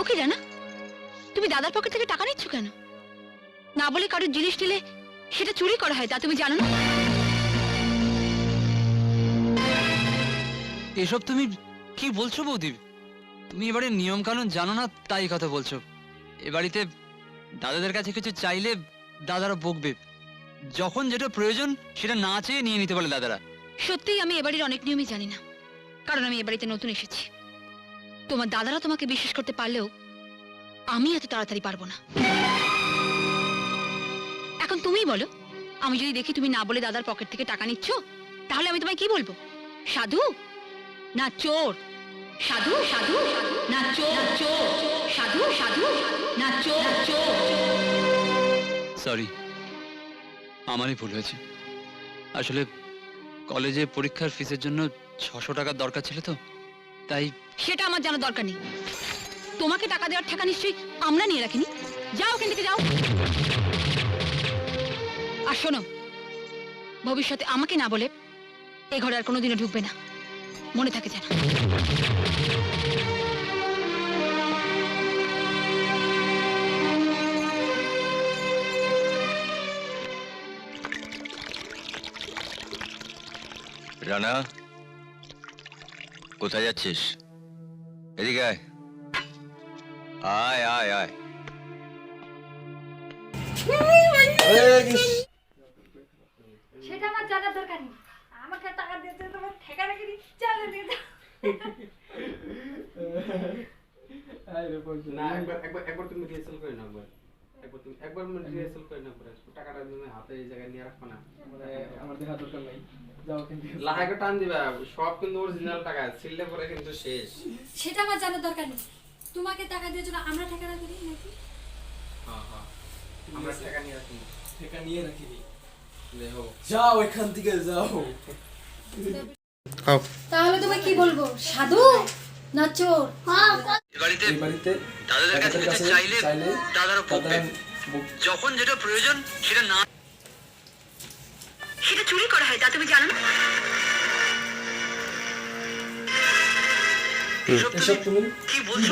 ওকে জানা? তুমি দাদার পকেট থেকে টাকা নিচ্ছ কেন? না বলে কারোর জিনিস নিলে সেটা চুরি করা হয় তা তুমি জানো না? এসব তুমি কি বলছো বৌদি? তুমি এবারে নিয়ম কানুন জানো না তাই কথা বলছো। এ বাড়িতে দাদাদের কাছে কিছু চাইলে দাদারা বকবে। যখন যেটা প্রয়োজন সেটা না চেয়ে নিয়ে নিতে পারে দাদারা। সত্যিই আমি এবাড়ির অনেক নিয়মই জানি না কারণ আমি এবাড়িতে নতুন এসেছি। তোমার দাদারা তোমাকে বিশ্বাস করতে পারলেও আমি এত তাড়াতাড়ি পারব না। এখন তুমিই বলো, আমি যদি দেখি তুমি না বলে দাদার পকেট থেকে টাকা নিচ্ছ, তাহলে আমি তোমায় কি বলব? সাধু? না, চোর। সাধু? সাধু? না, চোর। চোর সাধু? সাধু? না, চোর। চোর সরি আমারই ভুল হয়েছে। আসলে কলেজে পরীক্ষার ফিসের জন্য ছশো টাকার দরকার ছিল তো। তাই সেটা আমার জানার দরকার নেই। তোমাকে টাকা দেওয়ার টাকা নিশ্চয়ই আমরা নিয়ে রাখিনি। যাও ওখান থেকে যাও। আর শোনো ভবিষ্যতে আমাকে না বলে এই ঘরে আর কোনোদিনও ঢুকবে না। মনে থাকে যেন। রানা কোথায় যাচ্ছিস? এদিকে আয়। আয় আয় আয়। সেটা আমার জানার দরকার নেই। আমাকে টাকা দিতে তোমার ঠেকা রেখে দিই চালে দিয়ে দাও। একবার একবার একবার তুমি রিহার্সাল করে নাও একবার। একবার তুমি একবার রিহার্সাল করে নাও পরে টাকাটা তুমি হাতে এই জায়গায় নিয়ে রাখবা না। আমার দেখা দরকার নাই। যাও ওখান লাহাকে টান দিবা সব কিন্তু অরিজিনাল টাকা ছিললে পরে কিন্তু শেষ। সেটা আমার জানার দরকার নেই। তোমাকে টাকা জন্য আমরা দিই নাকি? হ্যাঁ হ্যাঁ। আমরা টাকা নিয়ে রাখি টাকা নিয়ে রাখিনি দেখো যাও এখান থেকে যাও। তাহলে তোমায় কি বলব? সাধু? না চোর এই বাড়িতে দাদাদের কাছে চাইলে দাদারা যখন যেটা প্রয়োজন সেটা না সেটা চুরি করা হয় তা তুমি জানো না? এসব এসব তুমি কি বলছো?